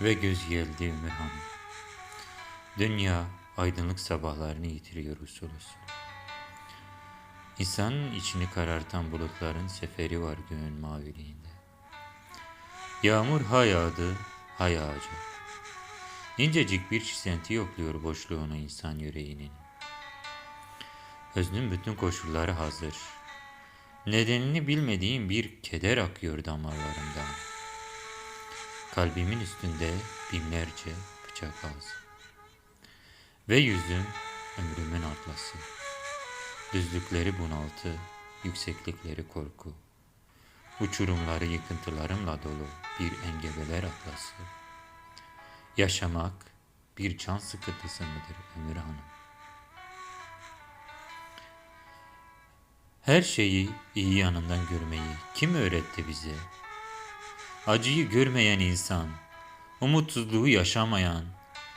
Ve göz geldi Ömür Hanım. Dünya aydınlık sabahlarını yitiriyor usul usul. İnsanın içini karartan bulutların seferi var göğün maviliğinde. Yağmur ha yağdı, ha yağacak. İncecik bir çisenti yokluyor boşluğunu insan yüreğinin. Özünün bütün koşulları hazır. Nedenini bilmediğim bir keder akıyor damarlarımdan. Kalbimin üstünde binlerce bıçak ağzı. Ve yüzüm ömrümün atlası. Düzlükleri bunaltı, yükseklikleri korku. Uçurumları yıkıntılarımla dolu bir engebeler atlası. Yaşamak bir can sıkıntısı mıdır Ömür Hanım? Her şeyi iyi yanından görmeyi kim öğretti bize? Acıyı görmeyen insan, umutsuzluğu yaşamayan,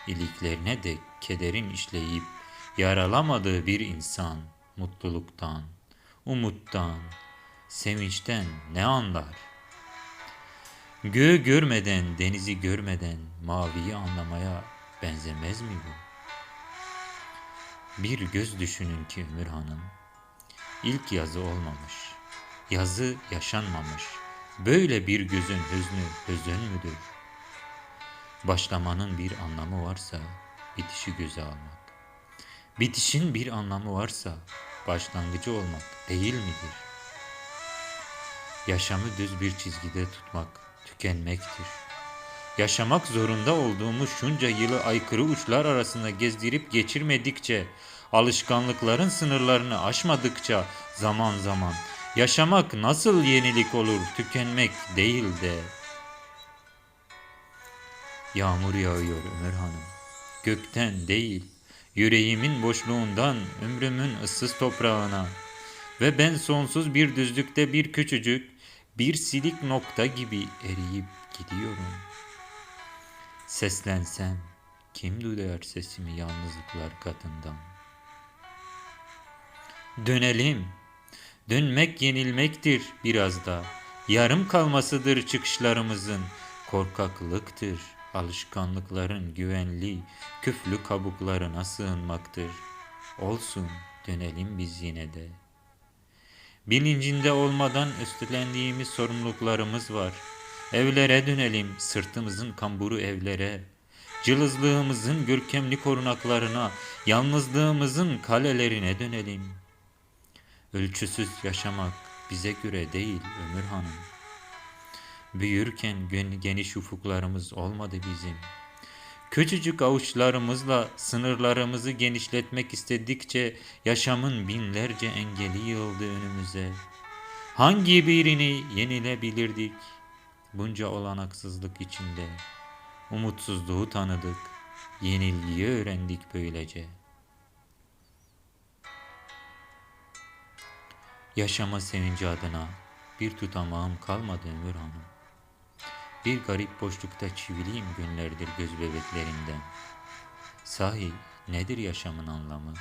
iliklerine de kederin işleyip yaralamadığı bir insan mutluluktan, umuttan, sevinçten ne anlar? Göğü görmeden, denizi görmeden maviyi anlamaya benzemez mi bu? Bir göz düşünün ki Ömür Hanım, ilk yazı olmamış, yazı yaşanmamış. Böyle bir gözün hüznü hüzün müdür? Başlamanın bir anlamı varsa bitişi göze almak. Bitişin bir anlamı varsa başlangıcı olmak değil midir? Yaşamı düz bir çizgide tutmak tükenmektir. Yaşamak zorunda olduğumuz şunca yılı aykırı uçlar arasında gezdirip geçirmedikçe, alışkanlıkların sınırlarını aşmadıkça zaman zaman yaşamak nasıl yenilik olur tükenmek değil de. Yağmur yağıyor Ömür Hanım. Gökten değil, yüreğimin boşluğundan ömrümün ıssız toprağına ve ben sonsuz bir düzlükte bir küçücük, bir silik nokta gibi eriyip gidiyorum. Seslensem kim duyar sesimi yalnızlıklar katından? Dönelim. Dönmek yenilmektir biraz da. Yarım kalmasıdır çıkışlarımızın. Korkaklıktır. Alışkanlıkların güvenli, küflü kabuklarına sığınmaktır. Olsun dönelim biz yine de. Bilincinde olmadan üstlendiğimiz sorumluluklarımız var. Evlere dönelim, sırtımızın kamburu evlere. Cılızlığımızın görkemli korunaklarına, yalnızlığımızın kalelerine dönelim. Ölçüsüz yaşamak bize göre değil Ömür Hanım. Büyürken geniş ufuklarımız olmadı bizim. Küçücük avuçlarımızla sınırlarımızı genişletmek istedikçe yaşamın binlerce engeli yığıldı önümüze. Hangi birini yenilebilirdik? Bunca olanaksızlık içinde umutsuzluğu tanıdık, yenilgiyi öğrendik böylece. Yaşama sevinci adına bir tutamağım kalmadı Ömür Hanım. Bir garip boşlukta çiviliyim günlerdir göz bebeklerimden. Sahi nedir yaşamın anlamı?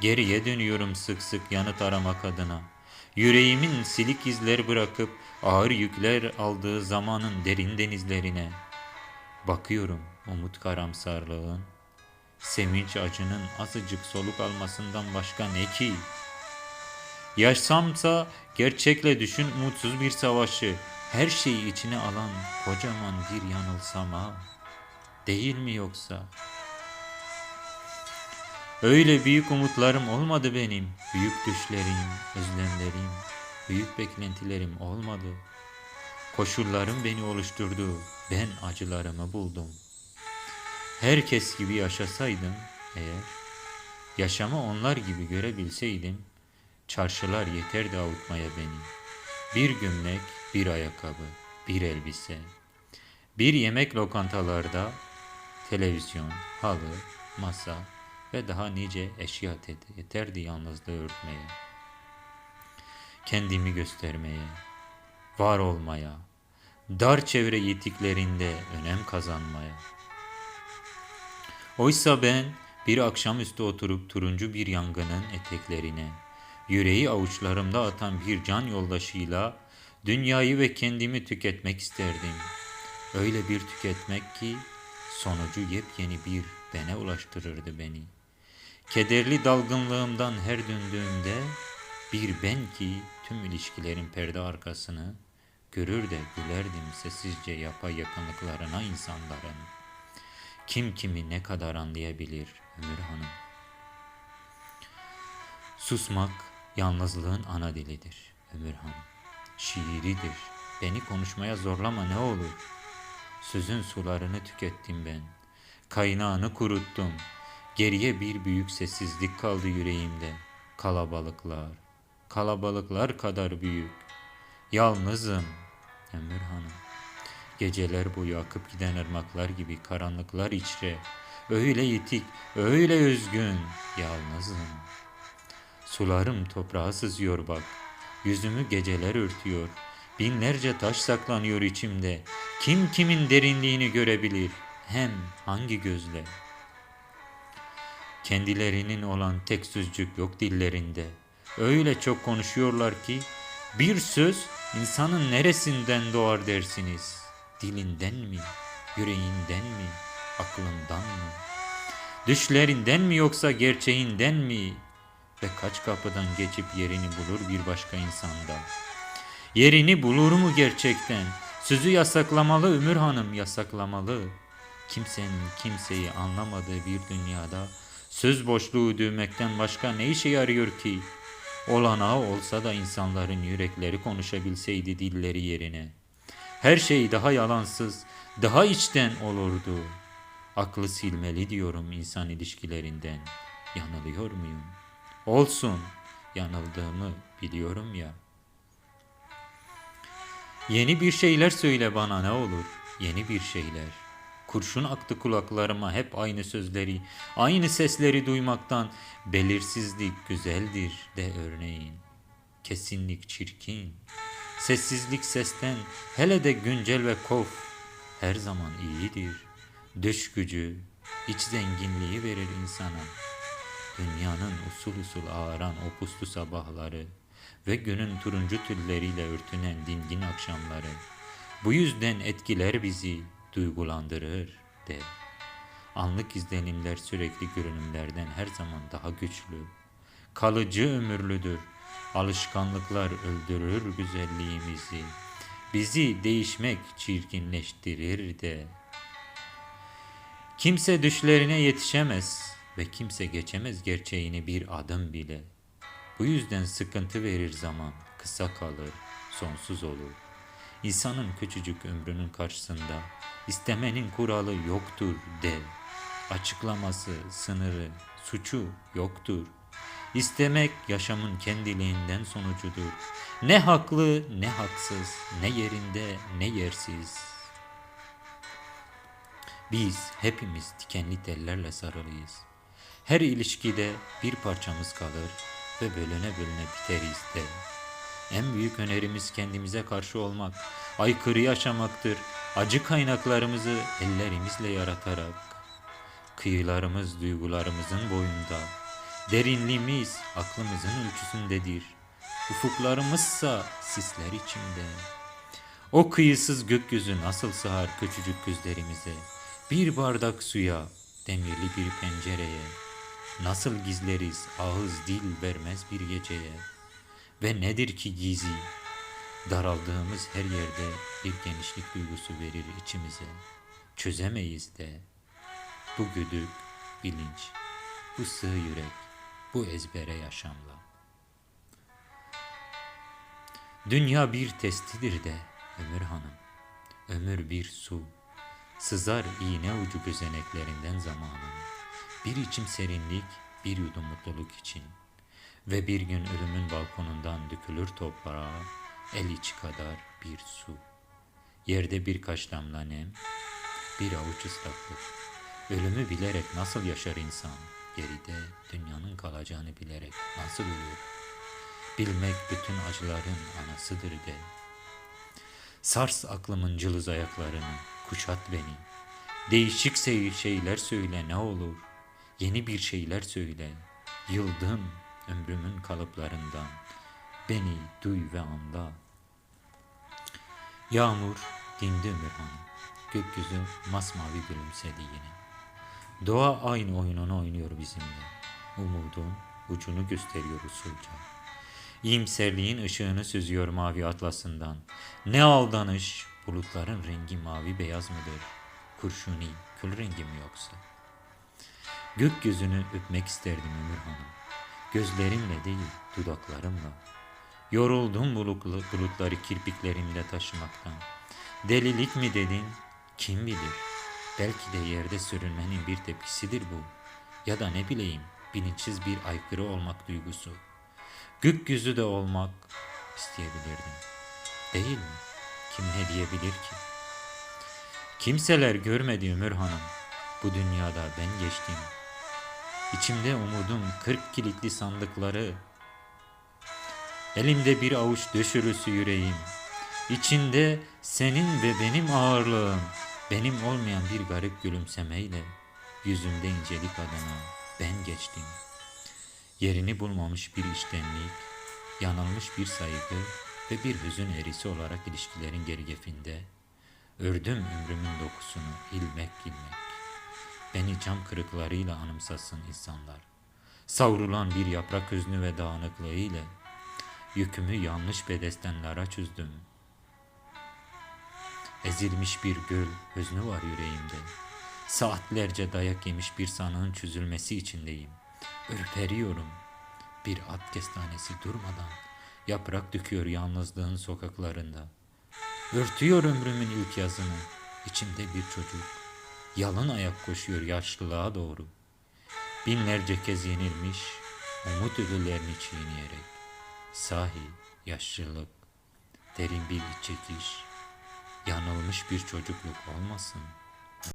Geriye dönüyorum sık sık yanıt aramak adına. Yüreğimin silik izler bırakıp ağır yükler aldığı zamanın derin denizlerine. Bakıyorum umut karamsarlığın, sevinç acının azıcık soluk almasından başka ne ki? Yaşamsa gerçekle düşün umutsuz bir savaşı, her şeyi içine alan kocaman bir yanılsama. Değil mi yoksa? Öyle büyük umutlarım olmadı benim. Büyük düşlerim, özlemlerim, büyük beklentilerim olmadı. Koşullarım beni oluşturdu. Ben acılarımı buldum. Herkes gibi yaşasaydım eğer, yaşamı onlar gibi görebilseydim, çarşılar yeterdi avutmaya beni. Bir gömlek, bir ayakkabı, bir elbise. Bir yemek lokantalarda televizyon, halı, masa ve daha nice eşya yeterdi yalnızlığı örtmeye. Kendimi göstermeye, var olmaya, dar çevre yitiklerinde önem kazanmaya. Oysa ben bir akşamüstü oturup turuncu bir yangının eteklerine, yüreği avuçlarımda atan bir can yoldaşıyla dünyayı ve kendimi tüketmek isterdim. Öyle bir tüketmek ki sonucu yepyeni bir bene ulaştırırdı beni. Kederli dalgınlığımdan her döndüğümde bir ben ki tüm ilişkilerin perde arkasını görür de gülerdim sessizce yapay yakınlıklarına insanların. Kim kimi ne kadar anlayabilir Ömür Hanım? Susmak yalnızlığın ana dilidir Ömür Hanım. Şiiridir. Beni konuşmaya zorlama ne olur. Sözün sularını tükettim ben. Kaynağını kuruttum. Geriye bir büyük sessizlik kaldı yüreğimde. Kalabalıklar, kalabalıklar kadar büyük. Yalnızım Ömür Hanım. Geceler boyu akıp giden ırmaklar gibi karanlıklar içre. Öyle yitik, öyle üzgün, yalnızım. Sularım toprağa sızıyor bak. Yüzümü geceler örtüyor. Binlerce taş saklanıyor içimde. Kim kimin derinliğini görebilir? Hem hangi gözle? Kendilerinin olan tek sözcük yok dillerinde. Öyle çok konuşuyorlar ki bir söz insanın neresinden doğar dersiniz? Dilinden mi? Yüreğinden mi? Aklından mı? Düşlerinden mi yoksa gerçeğinden mi? Ve kaç kapıdan geçip yerini bulur bir başka insanda? Yerini bulur mu gerçekten? Sözü yasaklamalı Ömür Hanım yasaklamalı. Kimsenin kimseyi anlamadığı bir dünyada söz boşluğu düğmekten başka ne işe yarıyor ki? Olanağı olsa da insanların yürekleri konuşabilseydi dilleri yerine. Her şey daha yalansız, daha içten olurdu. Aklı silmeli diyorum insan ilişkilerinden. Yanılıyor muyum? Olsun, yanıldığımı biliyorum ya. Yeni bir şeyler söyle bana ne olur, yeni bir şeyler. Kurşun aktı kulaklarıma hep aynı sözleri, aynı sesleri duymaktan. Belirsizlik güzeldir de örneğin. Kesinlik çirkin. Sessizlik sesten, hele de güncel ve kof. Her zaman iyidir. Dış gücü, iç zenginliği verir insana. Dünyanın usul usul ağaran o puslu sabahları ve günün turuncu tülleriyle örtünen dingin akşamları. Bu yüzden etkiler bizi, duygulandırır de. Anlık izlenimler sürekli görünümlerden her zaman daha güçlü. Kalıcı ömürlüdür. Alışkanlıklar öldürür güzelliğimizi. Bizi değişmek çirkinleştirir de. Kimse düşlerine yetişemez ve kimse geçemez gerçeğini bir adım bile. Bu yüzden sıkıntı verir zaman, kısa kalır, sonsuz olur. İnsanın küçücük ömrünün karşısında istemenin kuralı yoktur de. Açıklaması, sınırı, suçu yoktur. İstemek yaşamın kendiliğinden sonucudur. Ne haklı ne haksız, ne yerinde ne yersiz. Biz hepimiz dikenli tellerle sarılıyız. Her ilişkide bir parçamız kalır ve bölüne bölüne biteriz de. En büyük önerimiz kendimize karşı olmak, aykırı yaşamaktır. Acı kaynaklarımızı ellerimizle yaratarak, kıyılarımız duygularımızın boyunda, derinliğimiz aklımızın ölçüsündedir. Ufuklarımızsa sisler içinde. O kıyısız gökyüzü nasıl sığar küçücük gözlerimize, bir bardak suya, demirli bir pencereye, nasıl gizleriz ağız dil vermez bir geceye. Ve nedir ki gizi? Daraldığımız her yerde bir genişlik duygusu verir içimize. Çözemeyiz de. Bu güdük, bilinç, bu sığ yürek, bu ezbere yaşamla. Dünya bir testidir de Ömür Hanım. Ömür bir su. Sızar iğne ucu gözeneklerinden zamanın. Bir içim serinlik, bir yudum mutluluk için.'' Ve bir gün ölümün balkonundan dökülür toprağa el içi kadar bir su. Yerde birkaç damla nem, bir avuç ıslaklık. Ölümü bilerek nasıl yaşar insan? Geride dünyanın kalacağını bilerek nasıl ölür? Bilmek bütün acıların anasıdır de. Sars aklımın cılız ayaklarını, kuşat beni. Değişik şeyler söyle ne olur. Yeni bir şeyler söyle. Yıldım ömrümün kalıplarından beni duy ve anla. Yağmur dindi Ömür Hanım. Gökyüzü masmavi gülümsedi yine. Doğa aynı oyununu oynuyor bizimle. Umudun ucunu gösteriyor usulca. İyimserliğin ışığını süzüyor mavi atlasından. Ne aldanış, bulutların rengi mavi beyaz mıdır? Kurşuni, kül rengi mi yoksa? Gökyüzünü öpmek isterdim Ömür Hanım. Gözlerimle değil, dudaklarımla. Yoruldum bulutlu, bulutları kirpiklerimle taşımaktan. Delilik mi dedin? Kim bilir? Belki de yerde sürünmenin bir tepkisidir bu. Ya da ne bileyim, bilinçsiz bir aykırı olmak duygusu. Gökyüzü de olmak isteyebilirdim. Değil mi? Kim ne diyebilir ki? Kimseler görmedi Ömür Hanım. Bu dünyada ben geçtim. İçimde umudum kırk kilitli sandıkları. Elimde bir avuç döşürüsü yüreğim. İçinde senin ve benim ağırlığım. Benim olmayan bir garip gülümsemeyle yüzümde incelik adına ben geçtim. Yerini bulmamış bir iştenlik, yanılmış bir saygı ve bir hüzün erisi olarak ilişkilerin gergefinde ördüm ömrümün dokusunu ilmek ilmek. Beni cam kırıklarıyla anımsasın insanlar. Savrulan bir yaprak hüznü ve dağınıklığı ile yükümü yanlış bedestenlara çözdüm. Ezilmiş bir göl hüznü var yüreğimde. Saatlerce dayak yemiş bir sanığın çözülmesi içindeyim. Ürperiyorum. Bir at kestanesi durmadan yaprak döküyor yalnızlığın sokaklarında. Örtüyor ömrümün ilk yazını. İçimde bir çocuk. Yalın ayak koşuyor yaşlılığa doğru. Binlerce kez yenilmiş, umut ödüllerini çiğneyerek. Sahi yaşlılık, derin bir çekiş, yanılmış bir çocukluk olmasın.''